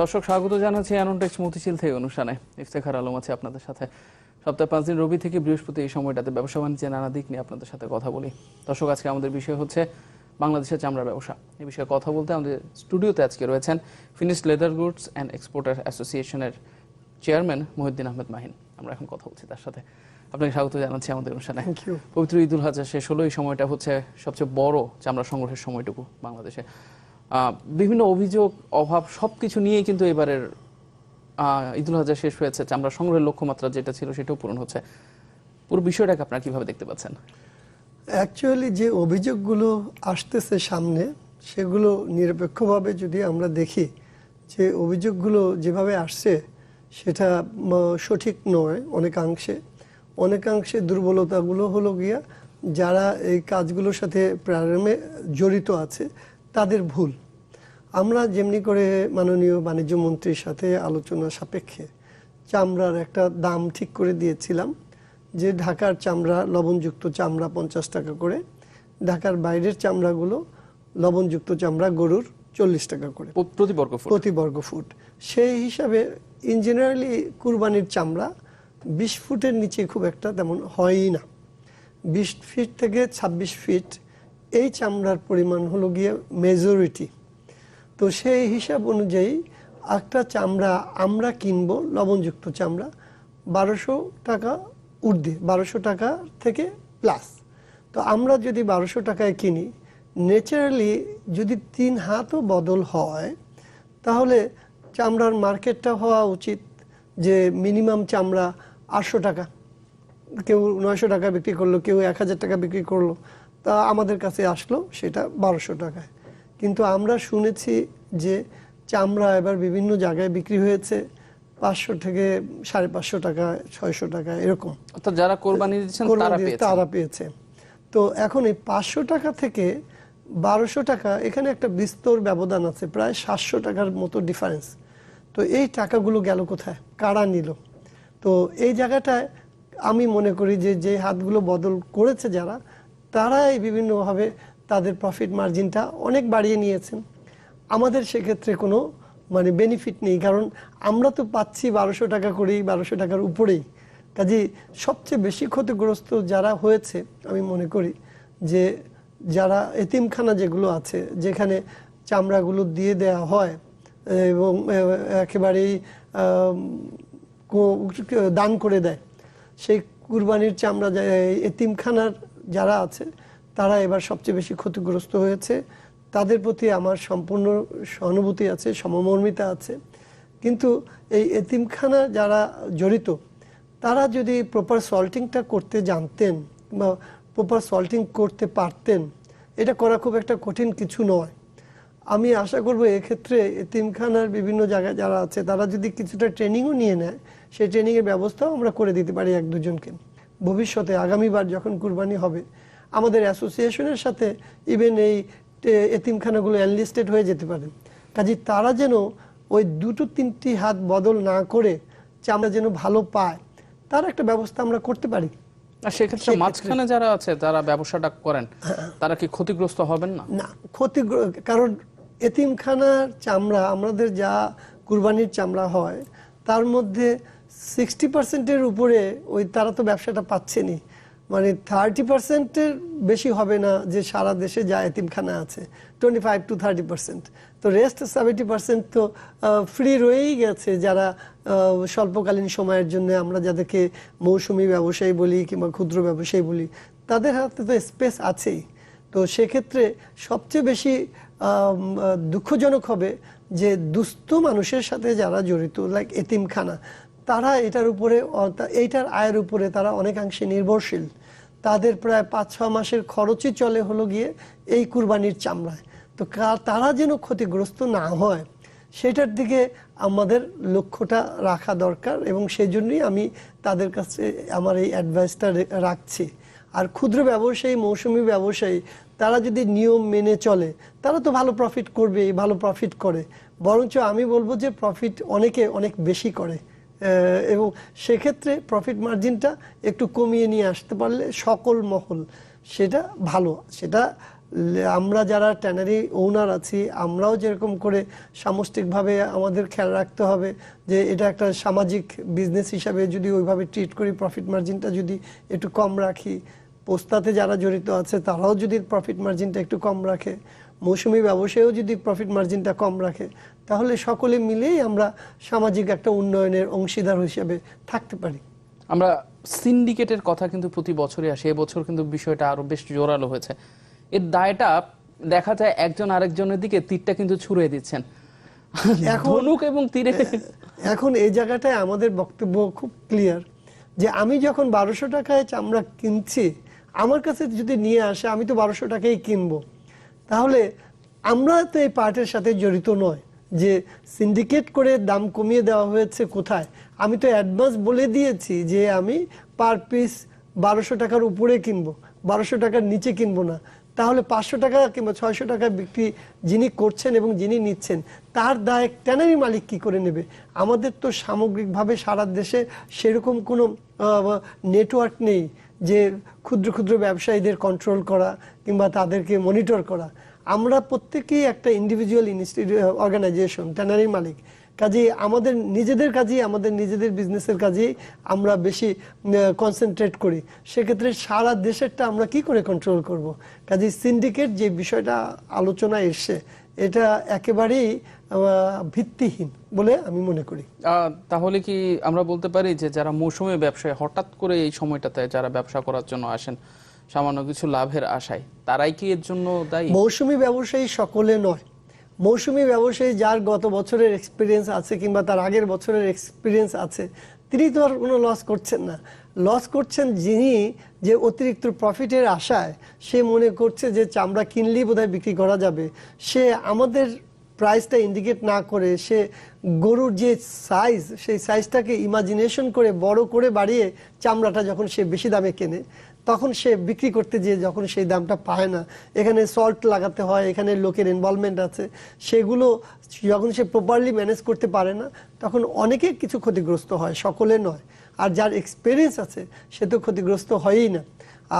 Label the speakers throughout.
Speaker 1: দর্শক স্বাগত জানাচ্ছি অ্যানন্টেক্স মতিঝিল থেকে অনুষ্ঠানে। ইফতেখার আলম আছে আপনাদের সাথে। সপ্তাহে পাঁচ দিন রবি থেকে বৃহস্পতি এই সময়টাতে ব্যবসা বাণিজ্যে নানা দিক নিয়ে আপনাদের সাথে কথা বলি। দর্শক আজকে আমাদের বিষয় হচ্ছে বাংলাদেশের চামড়া ব্যবসা। এই বিষয়ে কথা বলতে আমাদের স্টুডিওতে আজকে রয়েছেন finish leather goods and exporter অ্যাসোসিয়েশনের চেয়ারম্যান মহিউদ্দিন আহমেদ মাহিন। আমরা এখন কথা বলছি তার সাথে। আপনাকে স্বাগত জানাচ্ছি আমাদের অনুষ্ঠানে। পবিত্র ঈদুল হাজার শেষ হলো। এই সময়টা হচ্ছে সবচেয়ে বড় চামড়া সংগ্রহের সময়টুকু বাংলাদেশে। বিভিন্ন অভিযোগ, অভাব সবকিছু নিয়েই কিন্তু এবারের ঈদুল হাজা শেষ হয়েছে। চামড়া সংগ্রহের লক্ষ্যমাত্রা যেটা ছিল সেটাও পূরণ হচ্ছে। পুরো বিষয়টাকে আপনারা কীভাবে দেখতে পাচ্ছেন?
Speaker 2: অ্যাকচুয়ালি যে অভিযোগগুলো আসতেছে সামনে, সেগুলো নিরপেক্ষভাবে যদি আমরা দেখি, যে অভিযোগগুলো যেভাবে আসছে, সেটা সঠিক নয় অনেকাংশে। অনেকাংশে দুর্বলতাগুলো হলো গিয়া, যারা এই কাজগুলোর সাথে প্রারম্ভে জড়িত আছে তাদের ভুল। আমরা যেমনি করে মাননীয় বাণিজ্য মন্ত্রীর সাথে আলোচনা সাপেক্ষে চামড়ার একটা দাম ঠিক করে দিয়েছিলাম যে ঢাকার চামড়া লবণযুক্ত চামড়া পঞ্চাশ টাকা করে ঢাকার বাইরের চামড়াগুলো লবণযুক্ত চামড়া গরুর চল্লিশ টাকা করে।
Speaker 1: প্রতি বর্গ ফুট?
Speaker 2: প্রতি বর্গ ফুট। সেই হিসাবে ইন জেনারেলি কুরবানির চামড়া বিশ ফুটের নিচে খুব একটা তেমন হয়ই না। বিশ ফিট থেকে ২৬ ফিট এই চামড়ার পরিমাণ হলো গিয়ে মেজরিটি তো সেই হিসাব অনুযায়ী একটা চামড়া আমরা কিনব, লবণযুক্ত চামড়া, বারোশো টাকা ঊর্ধ্বে, বারোশো টাকা থেকে প্লাস তো আমরা যদি বারোশো টাকায় কিনি ন্যাচারালি যদি তিন হাতও বদল হয়, তাহলে চামড়ার মার্কেটটা হওয়া উচিত যে মিনিমাম চামড়া আটশো টাকা। কেউ নয়শো টাকা বিক্রি করল, কেউ এক হাজার টাকা বিক্রি করল। তা আমাদের কাছে আসলো সেটা বারোশো টাকায়। কিন্তু আমরা শুনেছি যে চামড়া এবার বিভিন্ন জায়গায় বিক্রি হয়েছে পাঁচশো থেকে সাড়ে পাঁচশো টাকা ছয়শো টাকা এরকম।
Speaker 1: অর্থাৎ যারা কোরবানি দিচ্ছেন তারা
Speaker 2: পেয়েছে। তো এখন এই পাঁচশো টাকা থেকে বারোশো টাকা এখানে একটা বিস্তর ব্যবধান আছে প্রায় সাতশো টাকার মতো ডিফারেন্স তো এই টাকাগুলো গেল কোথায়? কারা নিল? তো এই জায়গাটায় আমি মনে করি যে যে হাতগুলো বদল করেছে যারা তারাই বিভিন্নভাবে তাদের প্রফিট মার্জিনটা অনেক বাড়িয়ে নিয়েছেন। আমাদের সেক্ষেত্রে কোনো মানে বেনিফিট নেই, কারণ আমরা তো পাচ্ছি বারোশো টাকা করেই, বারোশো টাকার উপরেই। কাজে সবচেয়ে বেশি ক্ষতিগ্রস্ত যারা হয়েছে, আমি মনে করি, যে যারা এতিমখানা যেগুলো আছে, যেখানে চামড়াগুলো দিয়ে দেয়া হয়, এবং একেবারেই দান করে দেয়, সেই কুরবানির চামড়া এতিমখানার যারা আছে, তারা এবার সবচেয়ে বেশি ক্ষতিগ্রস্ত হয়েছে। তাদের প্রতি আমার সম্পূর্ণ সহানুভূতি আছে, সমমর্মিতা আছে। কিন্তু এই এতিমখানা যারা জড়িত, তারা যদি প্রপার সল্টিংটা করতে জানতেন বা প্রপার সল্টিং করতে পারতেন, এটা করা খুব একটা কঠিন কিছু নয়। আমি আশা করব এক্ষেত্রে এতিমখানার বিভিন্ন জায়গায় যারা আছে, তারা যদি কিছুটা ট্রেনিংও নিয়ে নেয়, সেই ট্রেনিংয়ের ব্যবস্থাও আমরা করে দিতে পারি এক দুজনকে। ভবিষ্যতে আগামীবার যখন কুরবানি হবে আমাদের অ্যাসোসিয়েশনের সাথে ইভেন এই এতিমখানাগুলো অ্যানলিস্টেড হয়ে যেতে পারে। কাজে তারা যেন ওই দুটো তিনটি হাত বদল না করে চামড়া যেন ভালো পায় তার একটা ব্যবস্থা আমরা করতে পারি।
Speaker 1: আর সেক্ষেত্রে মাঝখানে যারা আছে তারা ব্যবসাটা করেন। তারা কি ক্ষতিগ্রস্ত হবেন না?
Speaker 2: না ক্ষতি কারণ এতিমখানার চামড়া আমাদের যা কুরবানির চামড়া হয় তার মধ্যে সিক্সটি পার্সেন্টের উপরে ওই তারা তো ব্যবসাটা পাচ্ছেনি মানে থার্টি পার্সেন্টের বেশি হবে না যে সারা দেশে যা এতিমখানা আছে twenty five to thirty percent তো রেস্ট সেভেন্টি পার্সেন্ট তো ফ্রি রয়েই গেছে যারা স্বল্পকালীন সময়ের জন্য আমরা যাদেরকে মৌসুমি ব্যবসায়ী বলি কিংবা ক্ষুদ্র ব্যবসায়ী বলি, তাদের হাতে তো স্পেস আছেই। তো সেক্ষেত্রে সবচেয়ে বেশি দুঃখজনক হবে যে দুস্থ মানুষের সাথে যারা জড়িত লাইক এতিমখানা তারা এটার উপরে এইটার আয়ের উপরে তারা অনেকাংশে নির্ভরশীল। তাদের প্রায় পাঁচ ছ মাসের খরচই চলে হলো গিয়ে এই কুরবানির চামড়ায়। তো তারা যেন ক্ষতিগ্রস্ত না হয়, সেটার দিকে আমাদের লক্ষ্যটা রাখা দরকার এবং সেই জন্যই আমি তাদের কাছে আমার এই অ্যাডভাইসটা রাখছি। আর ক্ষুদ্র ব্যবসায়ী, মৌসুমি ব্যবসায়ী, তারা যদি নিয়ম মেনে চলে, তারা তো ভালো প্রফিট করবেই, ভালো প্রফিট করে। বরঞ্চ আমি বলব যে প্রফিট অনেকে অনেক বেশি করে। এবং সেক্ষেত্রে প্রফিট মার্জিনটা একটু কমিয়ে নিয়ে আসতে পারলে সকল মহল সেটা ভালো। সেটা আমরা যারা ট্যানারি ওনার আছি, আমরাও যেরকম করে সামষ্টিকভাবে আমাদের খেয়াল রাখতে হবে যে এটা একটা সামাজিক বিজনেস হিসাবে যদি ওইভাবে ট্রিট করি প্রফিট মার্জিনটা যদি একটু কম রাখি। পোস্তাতে যারা জড়িত আছে, তারাও যদি প্রফিট মার্জিনটা একটু কম রাখে। মৌসুমি ব্যবসায়ও যদি প্রফিট মার্জিনটা কম রাখে তাহলে সকলে মিলেই আমরা সামাজিক একটা উন্নয়নের অংশীদার হিসেবে থাকতে পারি।
Speaker 1: আমরা সিন্ডিকেটের কথা কিন্তু প্রতি বছরই আসে এবছর কিন্তু বিষয়টা আরও বেশ জোরালো হয়েছে। এর দায়টা দেখা যায় একজন আরেকজনের দিকে তীরটা কিন্তু ছুড়ে দিচ্ছেন।
Speaker 2: এখন-
Speaker 1: ধনুক এবং তীরে।
Speaker 2: এখন এই জায়গাটায় আমাদের বক্তব্য খুব ক্লিয়ার যে আমি যখন বারোশো টাকায় চামড়া কিনছি আমার কাছে যদি নিয়ে আসে আমি তো বারোশো টাকাই কিনবো। তাহলে আমরা তো এই পার্টের সাথে জড়িত নয়। যে সিন্ডিকেট করে দাম কমিয়ে দেওয়া হয়েছে কোথায়? আমি তো অ্যাডভান্স বলে দিয়েছি যে আমি পার পিস বারোশো টাকার উপরে কিনবো, বারোশো টাকার নিচে কিনবো না। তাহলে পাঁচশো টাকা কিংবা ছয়শো টাকা বিক্রি যিনি করছেন এবং যিনি নিচ্ছেন, তার দায় ট্যানারি মালিক কি করে নেবে? আমাদের তো সামগ্রিকভাবে সারা দেশে সেরকম কোনো নেটওয়ার্ক নেই। যে ক্ষুদ্র ক্ষুদ্র ব্যবসায়ীদের কন্ট্রোল করা কিংবা তাদেরকে মনিটর করা, আমরা প্রত্যেকেই একটা ইন্ডিভিজুয়াল অর্গানাইজেশন ট্যানারি মালিক। কাজেই আমাদের নিজেদের কাজেই, আমাদের নিজেদের বিজনেসের কাজেই আমরা বেশি কনসেন্ট্রেট করি। সেক্ষেত্রে সারা দেশেরটা আমরা কি করে কন্ট্রোল করব? কাজেই সিন্ডিকেট যে বিষয়টা আলোচনায় এসছে, এটা একেবারেই ভিত্তিহীন বলে আমি মনে করি।
Speaker 1: তাহলে কি আমরা বলতে পারি যে যারা মৌসুমী ব্যবসায় হঠাৎ করে এই সময়টাতে যারা ব্যবসা করার জন্য আসেন সামান্য কিছু লাভের আশায় তারাই কি এর জন্য দায়ী?
Speaker 2: মৌসুমী ব্যবসায়ী সকলে নয়। মৌসুমি ব্যবসায়ী যার গত বছরের এক্সপিরিয়েন্স আছে কিংবা তার আগের বছরের এক্সপিরিয়েন্স আছে তিনি তো আর কোনো লস করছেন না। লস করছেন যিনি যে অতিরিক্ত প্রফিটের আশায় সে মনে করছে যে চামড়া কিনলেই বোধহয় বিক্রি করা যাবে। সে আমাদের প্রাইসটা ইন্ডিকেট না করে সে গরুর যে সাইজ সেই সাইজটাকে ইমাজিনেশন করে, বড় করে বাড়িয়ে চামড়াটা যখন সে বেশি দামে কেনে, তখন সে বিক্রি করতে যেয়ে যখন সেই দামটা পায় না, এখানে সল্ট লাগাতে হয়, এখানে লোকের ইনভলভমেন্ট আছে, সেগুলো যখন সে প্রপারলি ম্যানেজ করতে পারে না, তখন অনেকে কিছু ক্ষতিগ্রস্ত হয়, সকলে নয়। আর যার এক্সপিরিয়েন্স আছে, সে তো ক্ষতিগ্রস্ত হয়ই না।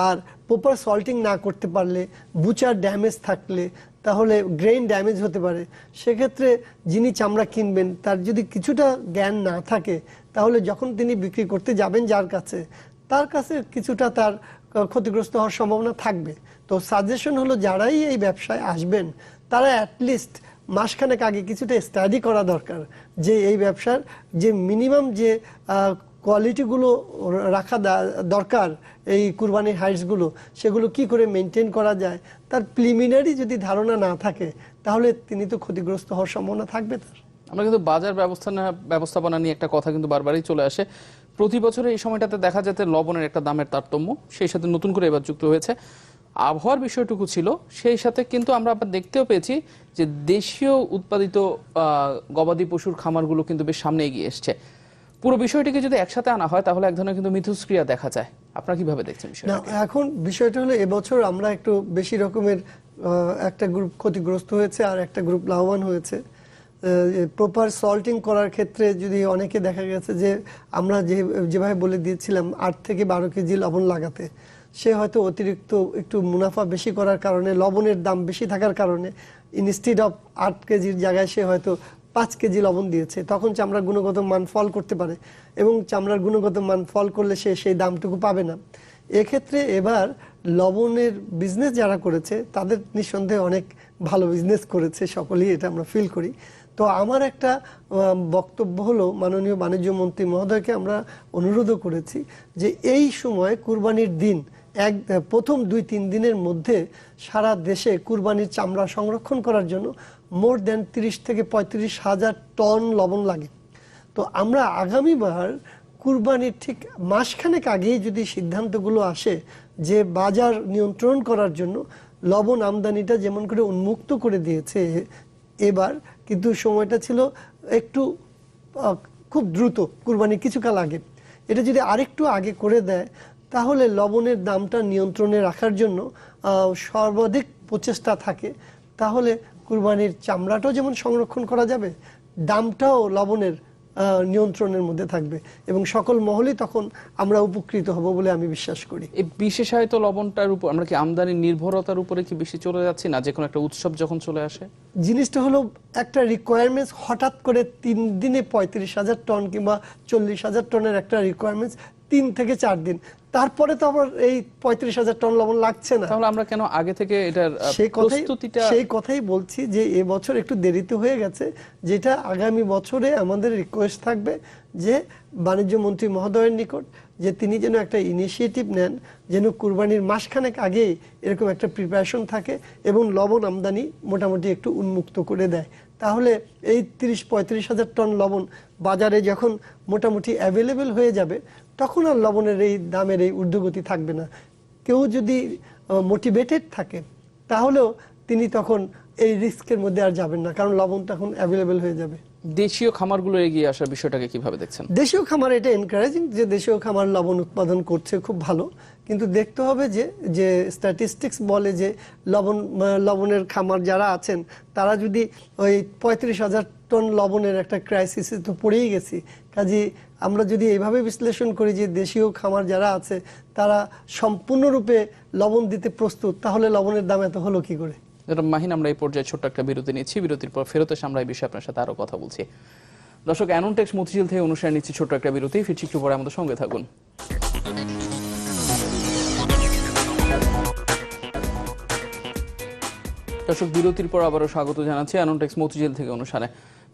Speaker 2: আর প্রপার সল্টিং না করতে পারলে বুচার ড্যামেজ থাকলে তাহলে গ্রেইন ড্যামেজ হতে পারে। সেক্ষেত্রে যিনি চামড়া কিনবেন, তার যদি কিছুটা জ্ঞান না থাকে, তাহলে যখন তিনি বিক্রি করতে যাবেন যার কাছে, তার কাছে কিছুটা তার ক্ষতিগ্রস্ত হওয়ার সম্ভাবনা থাকবে। তো সাজেশন হলো যারাই এই ব্যবসায় আসবেন, তারা অ্যাটলিস্ট মাসখানেক আগে কিছুটা স্টাডি করা দরকার যে এই ব্যবসার যে মিনিমাম যে কোয়ালিটিগুলো রাখা দরকার এই কুরবানির হাইটসগুলো সেগুলো কি করে মেনটেন করা যায়? তার প্রিলিমিনারি যদি ধারণা না থাকে, তাহলে তিনি তো ক্ষতিগ্রস্ত হওয়ার সম্ভাবনা থাকবে তার।
Speaker 1: আমরা কিন্তু বাজার ব্যবস্থাপনা ব্যবস্থাপনা নিয়ে একটা কথা কিন্তু বারবারই চলে আসে। প্রতি বছরে এই সময়টাতে দেখা যেতে লবণের একটা দামের তারতম্য, সেই সাথে নতুন করে এবার যুক্ত হয়েছে। আবহাওয়ার বিষয়টুকু ছিল, সেই সাথে কিন্তু আমরা আবার দেখতেও পেয়েছি যে দেশীয় উৎপাদিত গবাদি পশুর খামারগুলো কিন্তু বেশ সামনে এগিয়ে এসছে। পুরো বিষয়টিকে যদি একসাথে আনা হয়, তাহলে এক ধরনের কিন্তু মিথস্ক্রিয়া দেখা যায়। আপনারা কীভাবে দেখছেন বিষয়টা
Speaker 2: এখন বিষয়টা হলো এবছর আমরা একটু বেশি রকমের একটা গ্রুপ ক্ষতিগ্রস্ত হয়েছে আর একটা গ্রুপ লাভবান হয়েছে। প্রপার সল্টিং করার ক্ষেত্রে যদি অনেকে দেখা গেছে যে আমরা যে, যেভাবে বলে দিয়েছিলাম, আট থেকে বারো কেজি লবণ লাগাতে, সে হয়তো অতিরিক্ত একটু মুনাফা বেশি করার কারণে, লবণের দাম বেশি থাকার কারণে ইনস্টিড অফ আট কেজির জায়গায় সে হয়তো পাঁচ কেজি লবণ দিয়েছে, তখন চামড়ার গুণগত মান ফল করতে পারে এবং চামড়ার গুণগত মান ফল করলে সে সেই দামটুকু পাবে না। এক্ষেত্রে এবার লবণের বিজনেস যারা করেছে, তাদের নিঃসন্দেহে অনেক ভালো বিজনেস করেছে, সকলেই এটা আমরা ফিল করি। তো আমার একটা বক্তব্য হলো মাননীয় বাণিজ্য মন্ত্রী মহোদয়কে আমরা অনুরোধও করেছি যে এই সময় কুরবানির দিন, এক, প্রথম দুই, তিন দিনের মধ্যে সারা দেশে কুরবানির চামড়া সংরক্ষণ করার জন্য মোর দেন তিরিশ থেকে পঁয়ত্রিশ হাজার টন লবণ লাগে। তো আমরা আগামীবার কুরবানির ঠিক মাসখানেক আগেই যদি সিদ্ধান্তগুলো আসে যে বাজার নিয়ন্ত্রণ করার জন্য লবণ আমদানিটা যেমন করে উন্মুক্ত করে দিয়েছে এবার, কিন্তু সময়টা ছিল একটু খুব দ্রুত কুরবানি কিছুকাল আগে। এটা যদি আরেকটু আগে করে দেয়, তাহলে লবণের দামটা নিয়ন্ত্রণে রাখার জন্য সর্বাধিক প্রচেষ্টা থাকে। তাহলে কুরবানির চামড়াটাও যেমন সংরক্ষণ করা যাবে দামটাও লবণের নিয়ন্ত্রণের মধ্যে থাকবে এবং সকল মহলই তখন আমরা উপকৃত হব বলে আমি বিশ্বাস করি।
Speaker 1: এই বিশেষায়িত লবণটার উপর আমরা কি আমদানি নির্ভরতার উপরে কি বেশি চলে যাচ্ছি না? যে কোনো একটা উৎসব যখন চলে আসে?
Speaker 2: জিনিসটা হলো একটা রিকোয়ারমেন্টস হঠাৎ করে তিন দিনে পঁয়ত্রিশ হাজার টন কিংবা চল্লিশ হাজার টনের একটা রিকোয়ারমেন্টস তিন থেকে চার দিন। তারপরে তো আবার এই পঁয়ত্রিশ হাজার টন লবণ লাগছে না।
Speaker 1: তাহলে আমরা কেন আগে থেকে এটার
Speaker 2: সেই কথাই সেই কথাই বলছি যে এবছর একটু দেরিতে হয়ে গেছে যেটা আগামী বছরে আমাদের রিকোয়েস্ট থাকবে যে বাণিজ্য মন্ত্রী মহোদয়ের নিকট যে তিনি যেন একটা ইনিশিয়েটিভ নেন যেন কুরবানির মাসখানেক আগেই এরকম একটা প্রিপারেশন থাকে এবং লবণ আমদানি মোটামুটি একটু উন্মুক্ত করে দেয়। তাহলে এই তিরিশ পঁয়ত্রিশ হাজার টন লবণ বাজারে যখন মোটামুটি অ্যাভেলেবেল হয়ে যাবে তখন আর লবণের এই দামের এই ঊর্ধ্বগতি থাকবে না। কেউ যদি মোটিভেটেড থাকে তাহলেও তিনি তখন এই রিস্কের মধ্যে আর যাবেন না কারণ লবণ তখন অ্যাভেলেবেল হয়ে যাবে।
Speaker 1: দেশীয় খামারগুলো এগিয়ে আসার বিষয়টাকে কীভাবে দেখছেন?
Speaker 2: দেশীয় খামার এটা এনকারেজিং যে দেশীয় খামার লবণ উৎপাদন করছে খুব ভালো কিন্তু দেখতে হবে যে যে স্ট্যাটিস্টিক্স বলে যে লবণ লবণের খামার যারা আছেন তারা যদি ওই পঁয়ত্রিশ হাজার টন লবণের একটা ক্রাইসিসে তো পড়েই গেছি। কাজে আমরা যদি এইভাবে বিশ্লেষণ করি যে দেশীয় খামার যারা আছে, তারা সম্পূর্ণরূপে লবণ দিতে প্রস্তুত, তাহলে লবণের দাম এত হলো কি করে?
Speaker 1: মাহিন, আমরা এই পর্যায়ে ছোট্ট একটা বিরতি নিচ্ছি। বিরতির পর ফেরত এসে আমরা এই বিষয়ে আপনার সাথে আরও কথা বলছি। দর্শক অ্যানোটেক্স মতিঝিল থেকে অনুষ্ঠানে নিচ্ছি ছোট্ট একটা বিরতি। ফিরছি একটু পরে আমাদের সঙ্গে থাকুন। দর্শক, বিরতির পর আবারও স্বাগত জানাচ্ছি অ্যানোটেক্স মতিঝিল থেকে অনুষ্ঠানে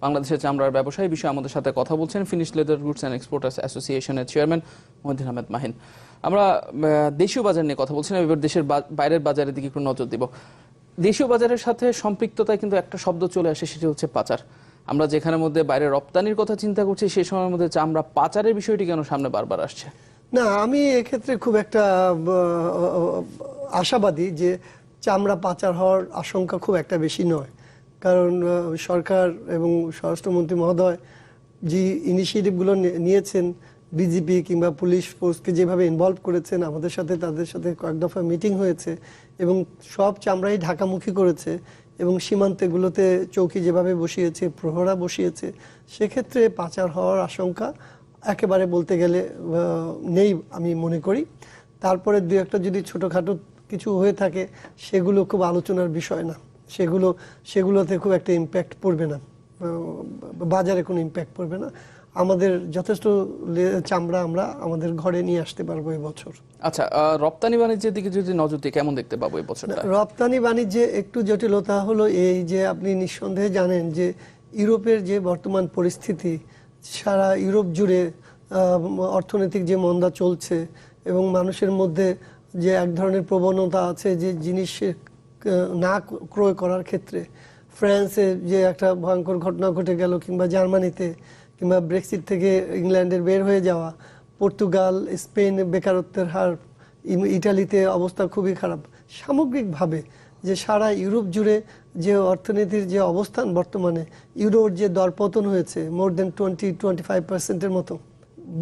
Speaker 1: বাংলাদেশের চামড়ার ব্যবসায়ী বিষয়ে আমাদের সাথে কথা বলছেন finish leather goods and exporters অ্যাসোসিয়েশনের চেয়ারম্যান মহিদিন আহমেদ মাহিন। আমরা দেশীয় বাজার নিয়ে কথা বলছিলাম, এবার দেশের বাইরের বাজারের দিকে একটু নজর দিব। দেশীয় বাজারের সাথে সম্পৃক্ততায় কিন্তু একটা শব্দ চলে আসে, সেটি হচ্ছে পাচার। আমরা যেখানে মধ্যে বাইরে রপ্তানির কথা চিন্তা করছি সেই সময়ের মধ্যে চামড়া পাচারের বিষয়টি কেন সামনে বারবার আসছে?
Speaker 2: না, আমি এক্ষেত্রে খুব একটা আশাবাদী যে চামড়া পাচার হওয়ার আশঙ্কা খুব একটা বেশি নয়। কারণ সরকার এবং স্বরাষ্ট্রমন্ত্রী মহোদয় যে ইনিশিয়েটিভগুলো নিয়েছেন বিজেপি কিংবা পুলিশ ফোর্সকে যেভাবে ইনভলভ করেছেন, আমাদের সাথে, তাদের সাথে কয়েক দফা মিটিং হয়েছে এবং সব চামড়াই ঢাকামুখী করেছে এবং সীমান্তেগুলোতে চৌকি যেভাবে বসিয়েছে, প্রহরা বসিয়েছে, সেক্ষেত্রে পাচার হওয়ার আশঙ্কা একেবারে বলতে গেলে নেই আমি মনে করি। তারপরে দু একটা যদি ছোটোখাটো কিছু হয়ে থাকে, সেগুলো খুব আলোচনার বিষয় না। সেগুলো সেগুলোতে খুব একটা ইম্প্যাক্ট পড়বে না। বাজারে কোনো ইম্প্যাক্ট পড়বে না। আমাদের যথেষ্ট চামড়া আমরা আমাদের ঘরে নিয়ে আসতে পারব এই বছর।
Speaker 1: আচ্ছা রপ্তানি বাণিজ্যের দিকে যদি নজর দিই কেমন দেখতে পাবো এই বছরটা?
Speaker 2: রপ্তানি বাণিজ্যে একটু জটিলতা হলো এই যে আপনি নিঃসন্দেহে জানেন যে ইউরোপের যে বর্তমান পরিস্থিতি সারা ইউরোপ জুড়ে অর্থনৈতিক যে মন্দা চলছে এবং মানুষের মধ্যে যে এক ধরনের প্রবণতা আছে যে জিনিস আহ, না ক্রয় করার ক্ষেত্রে ফ্রান্সে যে একটা ভয়ঙ্কর ঘটনা ঘটে গেল কিংবা জার্মানিতে কিংবা ব্রেক্সিট থেকে ইংল্যান্ডের বের হয়ে যাওয়া, পর্তুগাল, স্পেন বেকারত্বের হার ইটালিতে অবস্থা খুবই খারাপ। সামগ্রিকভাবে যে সারা ইউরোপ জুড়ে যে অর্থনীতির যে অবস্থান বর্তমানে, ইউরোর যে দরপতন হয়েছে more than twenty twenty five পার্সেন্টের মতো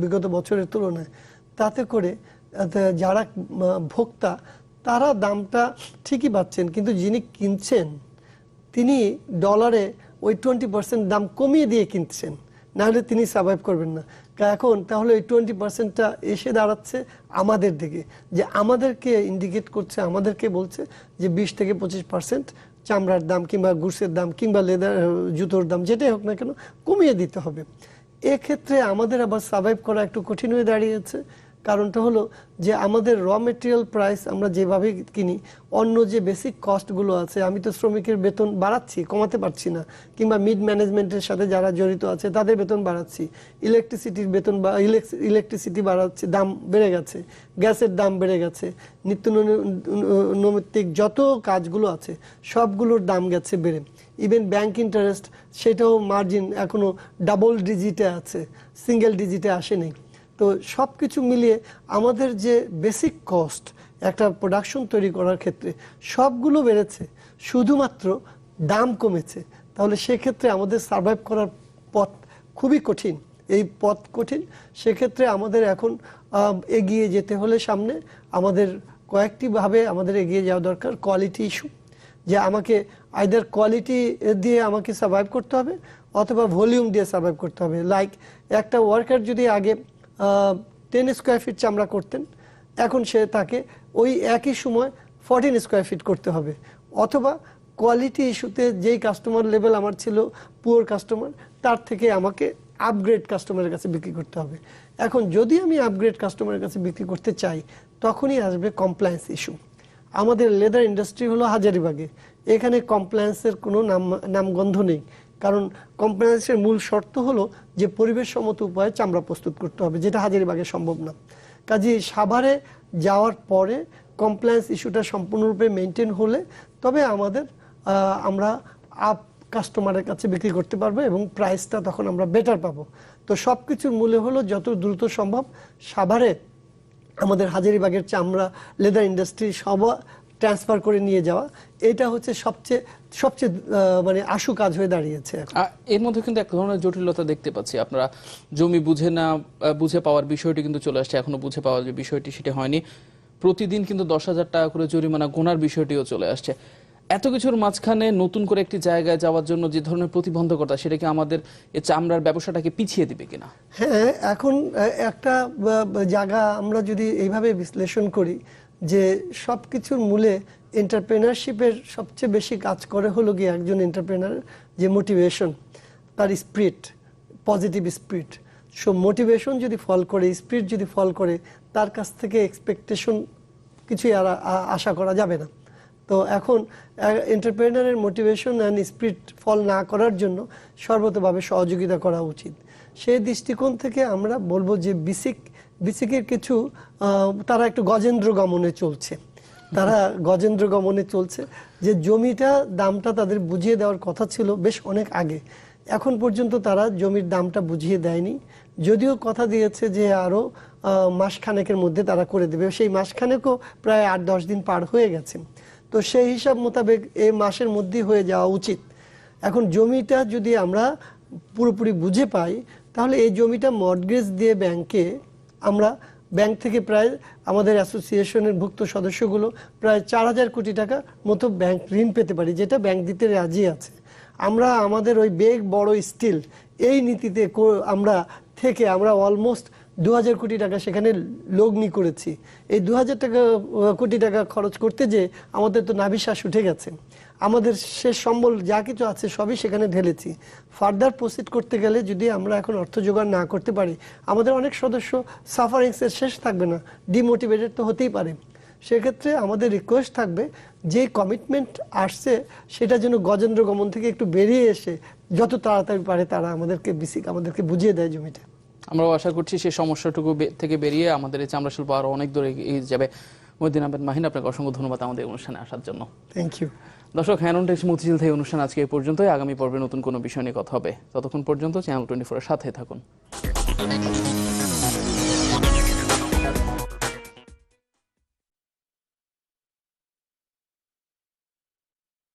Speaker 2: বিগত বছরের তুলনায়, তাতে করে যারা ভোক্তা তারা দামটা ঠিকই পাচ্ছেন, কিন্তু যিনি কিনছেন, তিনি ডলারে ওই টোয়েন্টি পার্সেন্ট দাম কমিয়ে দিয়ে কিনছেন। নাহলে তিনি সার্ভাইভ করবেন না। এখন তাহলে ওই টোয়েন্টি পার্সেন্টটা এসে দাঁড়াচ্ছে আমাদের দিকে, যে আমাদেরকে ইন্ডিকেট করছে, আমাদেরকে বলছে যে বিশ থেকে পঁচিশ পার্সেন্ট চামড়ার দাম কিংবা গুডসের দাম কিংবা লেদার জুতোর দাম, যেটাই হোক না কেন, কমিয়ে দিতে হবে। এক্ষেত্রে আমাদের আবার সার্ভাইভ করা একটু কঠিন হয়ে দাঁড়িয়েছে। কারণটা হলো যে আমাদের র মেটেরিয়াল প্রাইস আমরা যেভাবে কিনি, অন্য যে বেসিক কস্টগুলো আছে, আমি তো শ্রমিকের বেতন বাড়াচ্ছি, কমাতে পারছি না। কিংবা মিড ম্যানেজমেন্টের সাথে যারা জড়িত আছে, তাদের বেতন বাড়াচ্ছি। ইলেকট্রিসিটির বেতন বা ইলেকট্রিসিটি বাড়াচ্ছে, দাম বেড়ে গেছে, গ্যাসের দাম বেড়ে গেছে নিত্য নৈমিত্তিক যত কাজগুলো আছে, সবগুলোর দাম গেছে বেড়ে। ইভেন ব্যাংক ইন্টারেস্ট সেটাও মার্জিন এখনও ডাবল ডিজিটে আছে সিঙ্গেল ডিজিটে আসেনি। তো সব কিছু মিলিয়ে আমাদের যে বেসিক কস্ট একটা প্রোডাকশন তৈরি করার ক্ষেত্রে সবগুলো বেড়েছে, শুধুমাত্র দাম কমেছে। তাহলে সেক্ষেত্রে আমাদের সার্ভাইভ করার পথ খুবই কঠিন। এই পথ কঠিন। সেক্ষেত্রে আমাদের এখন এগিয়ে যেতে হলে সামনে আমাদের কয়েকটি ভাবে আমাদের এগিয়ে যাওয়া দরকার কোয়ালিটি ইস্যু যে আমাকে আইদার কোয়ালিটি দিয়ে আমাকে সার্ভাইভ করতে হবে অথবা ভলিউম দিয়ে সার্ভাইভ করতে হবে। লাইক একটা ওয়ার্কার যদি আগে টেন স্কোয়ার ফিট চামড়া করতেন। এখন সে তাকে ওই একই সময় ফর্টিন স্কোয়ার ফিট করতে হবে। অথবা কোয়ালিটি ইস্যুতে যেই কাস্টমার লেভেল আমার ছিল পুয়ার কাস্টমার তার থেকে আমাকে আপগ্রেড কাস্টমারের কাছে বিক্রি করতে হবে। এখন যদি আমি আপগ্রেড কাস্টমারের কাছে বিক্রি করতে চাই, তখনই আসবে কমপ্লায়েন্স ইস্যু আমাদের লেদার ইন্ডাস্ট্রি হলো হাজারিবাগে। এখানে কমপ্লায়েন্সের কোনো নাম, নামগন্ধ নেই। কারণ কমপ্লায়েন্সের মূল শর্ত হলো যে পরিবেশ সম্মত উপায়ে চামড়া প্রস্তুত করতে হবে, যেটা হাজারিবাগে সম্ভব না। কাজে সাভারে যাওয়ার পরে কমপ্লায়েন্স ইস্যুটা সম্পূর্ণরূপে মেনটেন হলে তবে আমাদের আমরা আপ কাস্টমারের কাছে বিক্রি করতে পারব এবং প্রাইসটা তখন আমরা বেটার পাবো। তো সব কিছুর মূল্য হলো যত দ্রুত সম্ভব সাভারে আমাদের হাজারিবাগের চামড়া লেদার ইন্ডাস্ট্রি সব ট্রান্সফার করে নিয়ে যাওয়া এটা হচ্ছে সবচেয়ে সবচেয়ে মানে আশু কাজ হয়ে দাঁড়িয়েছে
Speaker 1: এর মধ্যে কিন্তু এক ধরনের জটিলতা দেখতে পাচ্ছি। আপনারা জমি বুঝে না বুঝে পাওয়ার বিষয়টি কিন্তু চলে আসছে। এখনও বুঝে পাওয়ার যে বিষয়টি সেটা হয়নি। প্রতিদিন কিন্তু দশ হাজার টাকা করে জরিমানা গোনার বিষয়টিও চলে আসছে। এত কিছুর মাঝখানে নতুন করে একটি জায়গায় যাওয়ার জন্য যে ধরনের প্রতিবন্ধকতা সেটা কি আমাদের চামড়ার ব্যবসাটাকে পিছিয়ে দিবে কিনা?
Speaker 2: হ্যাঁ এখন একটা জায়গা আমরা যদি এইভাবে বিশ্লেষণ করি যে সব কিছুর মূলে এন্টারপ্রেনারশিপের সবচেয়ে বেশি কাজ করে হলো গিয়ে একজন এন্টারপ্রেনার যে মোটিভেশন তার spirit positive spirit so motivation যদি ফল করে স্পিরিট যদি ফল করে, তার কাছ থেকে এক্সপেকটেশন কিছুই আর আশা করা যাবে না। তো এখন এন্টারপ্রেনারের মোটিভেশন অ্যান্ড স্পিরিট ফল না করার জন্য সর্বতভাবে সহযোগিতা করা উচিত। সেই দৃষ্টিকোণ থেকে আমরা বলব যে বিসিক বিসিকের কিছু তারা একটু গজেন্দ্র গমনে চলছে। তারা গজেন্দ্র গমনে চলছে যে জমিটা, দামটা তাদের বুঝিয়ে দেওয়ার কথা ছিল বেশ অনেক আগে। এখন পর্যন্ত তারা জমির দামটা বুঝিয়ে দেয়নি। যদিও কথা দিয়েছে যে আরও মাসখানেকের মধ্যে তারা করে দেবে। সেই মাসখানেকও প্রায় আট, দশ দিন পার হয়ে গেছে। তো সেই হিসাব মোতাবেক এই মাসের মধ্যেই হয়ে যাওয়া উচিত। এখন জমিটা যদি আমরা পুরোপুরি বুঝে পাই তাহলে এই জমিটা মর্টগেজ দিয়ে ব্যাংকে আমরা ব্যাংক থেকে প্রায় আমাদের অ্যাসোসিয়েশনের ভুক্ত সদস্যগুলো প্রায় চার হাজার কোটি টাকা মতো ব্যাংক ঋণ পেতে পারি, যেটা ব্যাংক দিতে রাজি আছে। আমরা আমাদের ওই বেগ বড় স্টিল এই নীতিতে আমরা থেকে আমরা অলমোস্ট দু হাজার কোটি টাকা সেখানে লগ্নি করেছি। এই দু হাজার টাকা কোটি টাকা খরচ করতে যে আমাদের তো নাভিশ্বাস উঠে গেছে। আমাদের শেষ সম্বল যা কিছু আছে সবই সেখানে ঢেলেছি। ফার্দার প্রসিড করতে গেলে যদি আমরা এখন অর্থ জোগাড় না করতে পারি আমাদের অনেক সদস্য সাফারিংসের শেষ থাকবে না ডিমোটিভেটেড তো হতেই পারে। সেক্ষেত্রে আমাদের রিকোয়েস্ট থাকবে যে কমিটমেন্ট আসছে সেটা যেন গজেন্দ্র গমন থেকে একটু বেরিয়ে এসে যত তাড়াতাড়ি পারে তারা আমাদেরকে বিসিক আমাদেরকে বুঝিয়ে দেয় জমিটা
Speaker 1: আমরাও আশা করছি সেই সমস্যাটুকু থেকে বেরিয়ে আমাদের এই চামড়া শিল্প আরও অনেক দূরে এগিয়ে যাবে। মহিদিন আহমেদ মাহিন আপনাকে অসংখ্য ধন্যবাদ আমাদের অনুষ্ঠানে আসার জন্য।
Speaker 2: থ্যাংক ইউ
Speaker 1: দর্শক হ্যানন্টেক্স মতিঝিল থেকে অনুষ্ঠান আজকে এই পর্যন্তই। আগামী পর্বে নতুন কোনো বিষয় নিয়ে কথা হবে। ততক্ষণ পর্যন্ত চ্যানেল টোয়েন্টি ফোরের সাথে থাকুন।